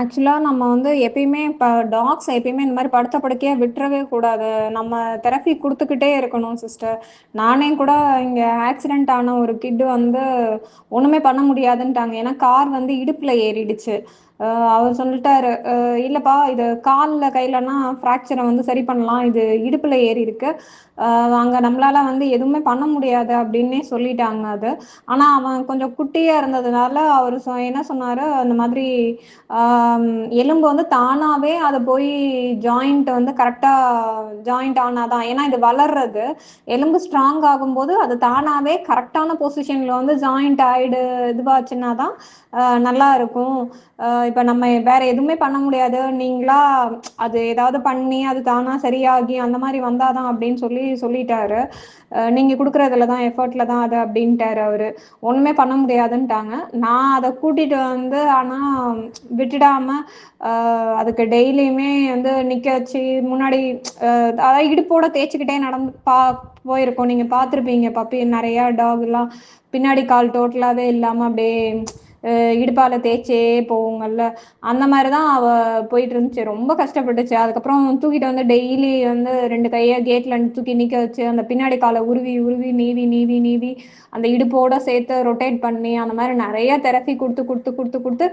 ஆக்சுவலா நம்ம வந்து எப்பயுமே இப்போ டாக்ஸ் எப்பயுமே இந்த மாதிரி படுத்த படுக்கையாக விட்டுறவே கூடாது. நம்ம தெரப்பி கொடுத்துக்கிட்டே இருக்கணும் சிஸ்டர் நானே கூட இங்கே ஆக்சிடெண்ட் ஆன ஒரு கிட்டு வந்து ஒன்றுமே பண்ண முடியாதுன்ட்டாங்க. ஏன்னா கார் வந்து இடுப்பில் ஏறிடுச்சு. அவர் சொல்லிட்டாரு இல்லைப்பா இது காலில் கையிலனா ஃப்ராக்சரை வந்து சரி பண்ணலாம். இது இடுப்பில் ஏறி இருக்கு. அங்கே நம்மளால வந்து எதுவுமே பண்ண முடியாது அப்படின்னே சொல்லிட்டாங்க அது. ஆனால் அவன் கொஞ்சம் குட்டியாக இருந்ததுனால அவர் சொ என்ன சொன்னார்? அந்த மாதிரி எலும்பு வந்து தானாகவே அதை போய் ஜாயிண்ட் வந்து கரெக்டாக ஜாயிண்ட் ஆனாதான். ஏன்னா இது வளர்றது. எலும்பு ஸ்ட்ராங் ஆகும்போது அது தானாகவே கரெக்டான பொசிஷனில் வந்து ஜாயிண்ட் ஆயிடு இதுவாச்சுன்னா தான் நல்லா இருக்கும். இப்போ நம்ம வேற எதுவுமே பண்ண முடியாது. நீங்களா அது ஏதாவது பண்ணி அது தானா சரியாகி அந்த மாதிரி வந்தாதான் அப்படின்னு சொல்லி சொல்லிட்டாரு. நீங்க கொடுக்குறதுல தான் எஃபர்ட்ல தான் அது அப்படின்ட்டாரு அவரு. ஒண்ணுமே பண்ண முடியாதுன்ட்டாங்க. நான் அதை கூட்டிட்டு வந்து ஆனா விட்டுடாம அதுக்கு டெய்லியுமே வந்து நிக்க வச்சு முன்னாடி அதாவது இடுப்போட தேய்ச்சிக்கிட்டே நடந்து பா போயிருக்கோம். நீங்க பார்த்துருப்பீங்க பப்பி நிறைய டாக் எல்லாம் பின்னாடி கால் டோட்டலாவே இல்லாம அப்படியே இடுப்பால தேய்ச்சே போகுங்கல்ல அந்த மாதிரி தான் அவ போயிட்டு இருந்துச்சு. ரொம்ப கஷ்டப்பட்டுச்சு. அதுக்கப்புறம் தூக்கிட்டு வந்து டெய்லி வந்து ரெண்டு கையை கேட்ல தூக்கி நிக்க வச்சு அந்த பின்னாடி காலை உருவி உருவி நீவி நீவி நீவி அந்த இடுப்போட சேர்த்து ரொட்டேட் பண்ணி அந்த மாதிரி நிறைய தெரப்பி கொடுத்து கொடுத்து கொடுத்து கொடுத்து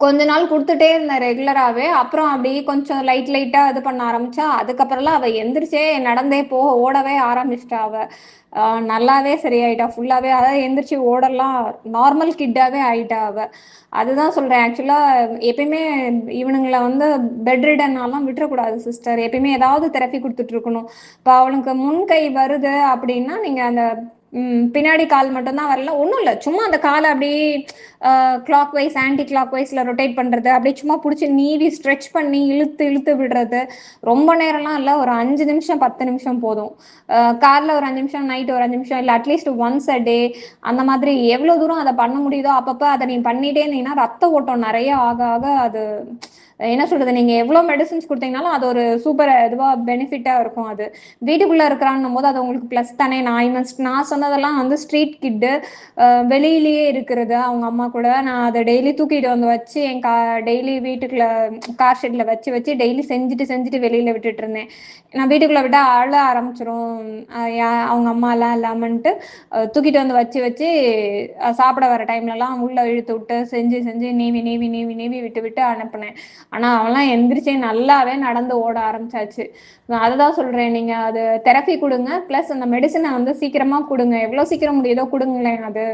கொஞ்ச நாள் கொடுத்துட்டே இருந்தேன் ரெகுலராகவே. அப்புறம் அப்படியே கொஞ்சம் லைட் லைட்டாக இது பண்ண ஆரம்பிச்சா அதுக்கப்புறம்லாம் அவள் எந்திரிச்சே நடந்தே போக ஓடவே ஆரம்பிச்சிட்டா அவள் நல்லாவே சரியாயிட்டா. ஃபுல்லாகவே அதாவது எந்திரிச்சு ஓடலாம். நார்மல் கிட்டாவே ஆயிட்டா அவள் அதுதான் சொல்கிறேன் ஆக்சுவலாக எப்பயுமே இவனுங்களை வந்து பெட் ரிடன்னாலாம் விட்டுறக்கூடாது சிஸ்டர் எப்பயுமே ஏதாவது தெரப்பி கொடுத்துட்டு இருக்கணும். இப்போ அவனுக்கு முன் கை வருது அப்படின்னா நீங்கள் அந்த பின்னாடி கால் மட்டும்தான் வரல. ஒன்றும் இல்லை. சும்மா அந்த காலை அப்படியே கிளாக் வைஸ் ஆன்டி கிளாக் வைஸில் ரொட்டேட் பண்ணுறது அப்படியே சும்மா பிடிச்சி நீவி ஸ்ட்ரெச் பண்ணி இழுத்து இழுத்து விடுறது. ரொம்ப நேரம்லாம் இல்லை. ஒரு அஞ்சு நிமிஷம் பத்து நிமிஷம் போதும். காலைல ஒரு அஞ்சு நிமிஷம் நைட் ஒரு அஞ்சு நிமிஷம் இல்லை அட்லீஸ்ட் ஒன்ஸ் அ டே அந்த மாதிரி எவ்வளோ தூரம் அதை பண்ண முடியுதோ அப்பப்போ அதை நீ பண்ணிட்டே இருந்தீங்கன்னா ரத்த ஓட்டம் நிறைய ஆக ஆக அது என்ன சொல்றது நீங்க எவ்வளவு மெடிசின்ஸ் கொடுத்தீங்கனாலும் அது ஒரு சூப்பர் இதுவா பெனிஃபிட்டா இருக்கும் அது. வீட்டுக்குள்ள இருக்கிறான்னும் போது அது உங்களுக்கு ப்ளஸ் தானே. நான் இவன் நான் சொன்னதெல்லாம் வந்து ஸ்ட்ரீட் கிட்டு வெளியிலேயே இருக்கிறது அவங்க அம்மா கூட. நான் அதை டெய்லி தூக்கிட்டு வந்து வச்சு என் கா டெய்லி வீட்டுக்குள்ள கார் ஷெட்ல வச்சு வச்சு டெய்லி செஞ்சுட்டு செஞ்சுட்டு வெளியில விட்டுட்டு இருந்தேன். நான் வீட்டுக்குள்ள விட்டா அழ ஆரம்பிச்சிரும். யா- அவங்க அம்மா எல்லாம் இல்லாமன்ட்டு தூக்கிட்டு வந்து வச்சு வச்சு சாப்பிட வர டைம்ல எல்லாம் உள்ள இழுத்து விட்டு செஞ்சு செஞ்சு நீவி நீவி நீவி நீவி விட்டு விட்டு அனுப்புனேன். ஆனா அவன்லாம் எந்திரிச்சே நல்லாவே நடந்து ஓட ஆரம்பிச்சாச்சு. அதுதான் சொல்றேன் நீங்க அது தெரப்பி கொடுங்க பிளஸ் அந்த மெடிசனை வந்து சீக்கிரமா கொடுங்க. எவ்வளவு சீக்கிரம் முடியுதோ கொடுங்களேன் அது